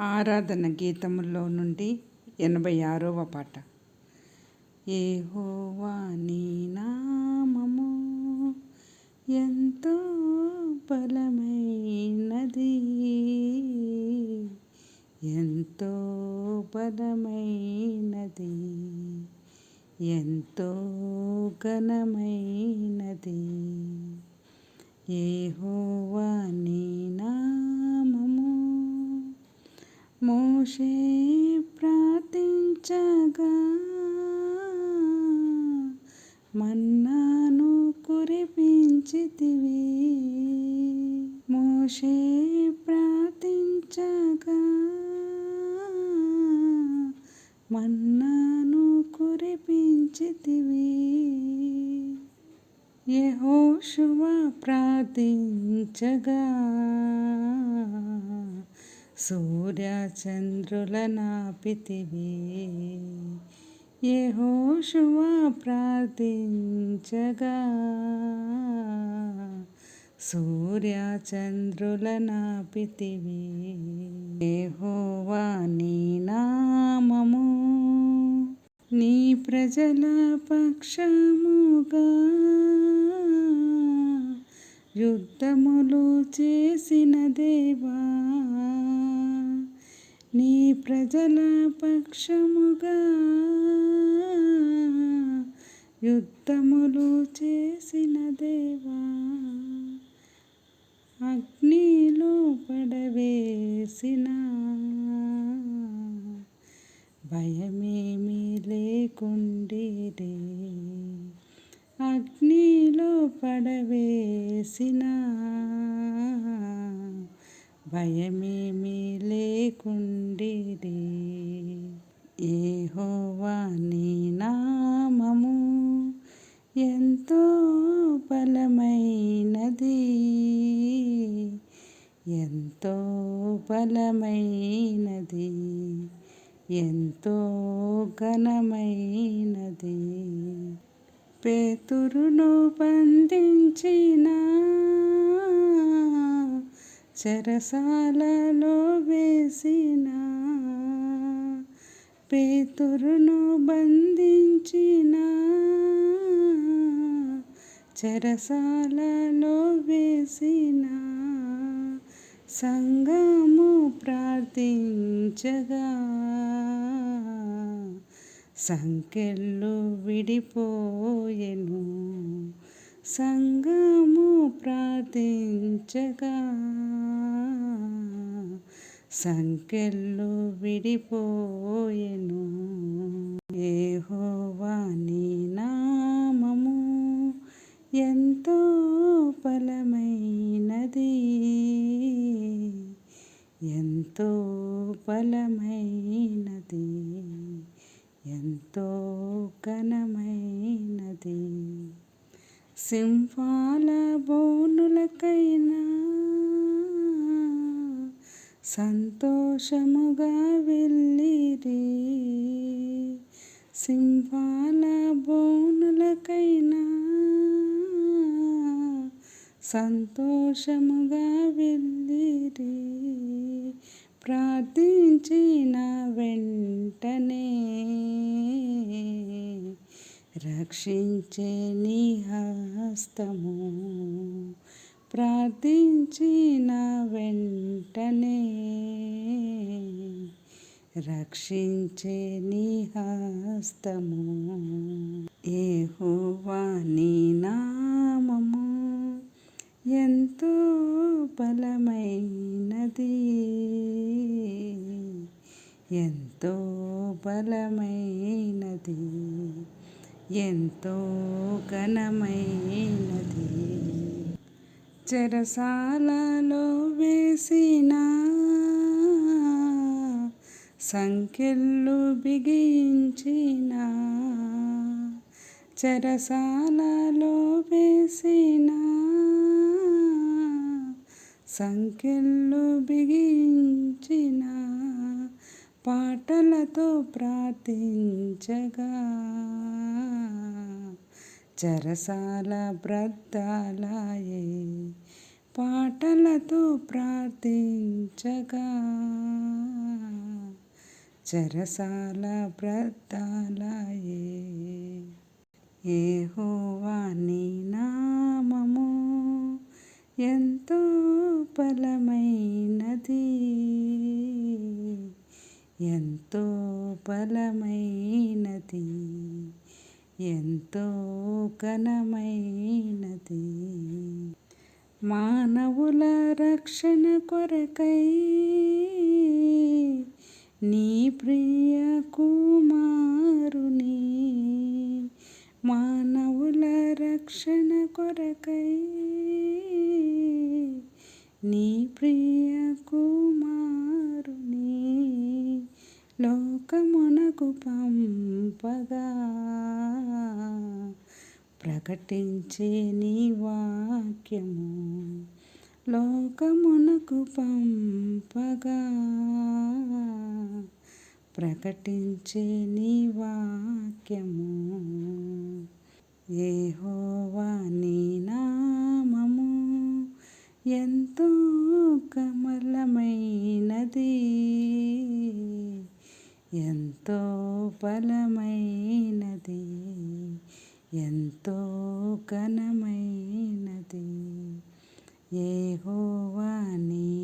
ఆరాధన గీతములో నుండి ఎనభై ఆరవ పాట. ఏహోవా నీ నామము ఎంతో బలమైనది. ఎంతో బలమైనది. ఎంతో ఘనమైనది. ఏహోవా నీ మోషే ప్రార్థించగా మన్నాను కురిపించితివి. మోషే ప్రార్థించగా మన్నాను కురిపించితివి. యహోశువ ప్రార్థించగా సూర్యచంద్రుల నాపితివి యహోశువ ప్రార్థించగా. సూర్యచంద్రుల నాపితివి యహోవా నీ నామము నీ ప్రజల పక్షముగా. యుద్ధములు చేసిన దేవా నీ ప్రజల పక్షముగా యుద్ధములు చేసిన దేవా అగ్నిలో పడవేసిన భయమేమీ లేకుండేదే. అగ్నిలో పడవేసిన భయమేమీ లేకుండిరి ఏహోవా నీ నామము ఎంతో బలమైనది. ఎంతో బలమైనది. ఎంతో ఘనమైనది. పేతురును బంధించిన చెరసాలలో వేసిన పేతురును బంధించిన చెరసాలలో వేసిన సంగము ప్రార్థించగా సంకెళ్ళు విడిపోయెను. సంగము ప్రార్థించగా. సంకెళ్ళు విడిపోయెను. ఏహోవాని నామము ఎంతో బలమైనది. ఎంతో బలమైనది. ఎంతో ఘనమైనది. సింహాల బోనులకైనా సంతోషముగా వెళ్ళిరి. సింహాల బోనులకైనా సంతోషముగా వెళ్ళిరి. ప్రార్థించిన వెంటనే రక్షించే నీ హస్తము. ప్రార్థించిన వెంటనే రక్షించే నీ హస్తము. ఏహోవా నీ ఎంతో బలమైనది ఎంతో ఘనమైనది. చెరసాలలో వేసిన సంఖ్యలు బిగించిన చెరసాలలో వేసిన సంఖ్యలు బిగించిన పాటలతో ప్రార్థించగా. చరసాల బ్రద్దాలాయే పాటలతో ప్రార్థించగా. చరసాల బ్రద్దాలాయే ఏహోవా నీ నామము ఎంతో బలమైనది. ఎంతో బలమైనది ఎంతో ఘనమైనది. మానవుల రక్షణ కొరకై నీ ప్రియ కుమారుని మానవుల రక్షణ కొరకై నీ ప్రియ కుమారుని లోకమునకు పంపగా ప్రకటించే నీ వాక్యము లోకమునకు పంపగా ప్రకటించే నీ వాక్యము ఏహోవా నీ నామము ఎంతో కమలమైనది. ఎంతో బలమైనది ఎంతో ఘనమైనది. ఏ నీ